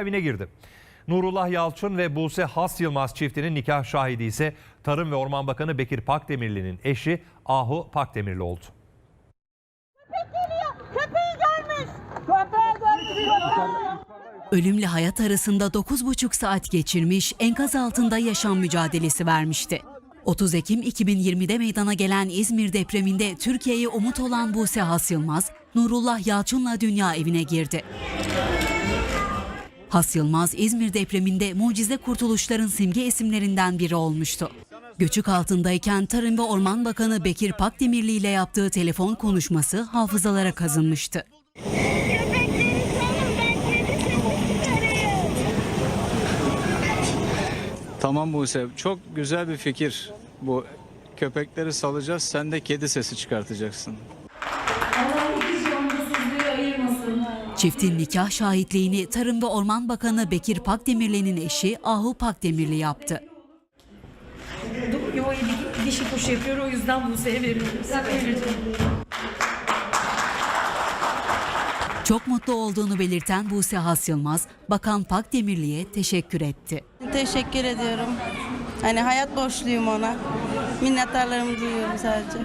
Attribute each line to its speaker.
Speaker 1: evine girdi. Nurullah Yalçın ve Buse Has Yılmaz çiftinin nikah şahidi ise Tarım ve Orman Bakanı Bekir Pakdemirli'nin eşi Ahu Pakdemirli oldu.
Speaker 2: Köpeği görmüş. Köpeği görmüş. Köpeği.
Speaker 3: Ölümle hayat arasında 9,5 saat geçirmiş, enkaz altında yaşam mücadelesi vermişti. 30 Ekim 2020'de meydana gelen İzmir depreminde Türkiye'ye umut olan Buse Has Yılmaz, Nurullah Yalçın'la dünya evine girdi. Has Yılmaz, İzmir depreminde mucize kurtuluşların simge isimlerinden biri olmuştu. Göçük altındayken Tarım ve Orman Bakanı Bekir Pakdemirli ile yaptığı telefon konuşması hafızalara kazınmıştı.
Speaker 4: Tamam Buse, çok güzel bir fikir. Bu köpekleri salacağız, sen de kedi sesi çıkartacaksın.
Speaker 3: Çiftin nikah şahitliğini Tarım ve Orman Bakanı Bekir Pakdemirli'nin eşi Ahu Pakdemirli yaptı.
Speaker 5: Yuvayı dişi kuş yapıyor o yüzden Buse'ye veriyoruz. Öyle
Speaker 3: Çok mutlu olduğunu belirten Buse Has Yılmaz, Bakan Pakdemirli'ye teşekkür etti.
Speaker 6: Teşekkür ediyorum. Hani hayat borçluyum ona. Minnettarlarımı duyuyorum sadece.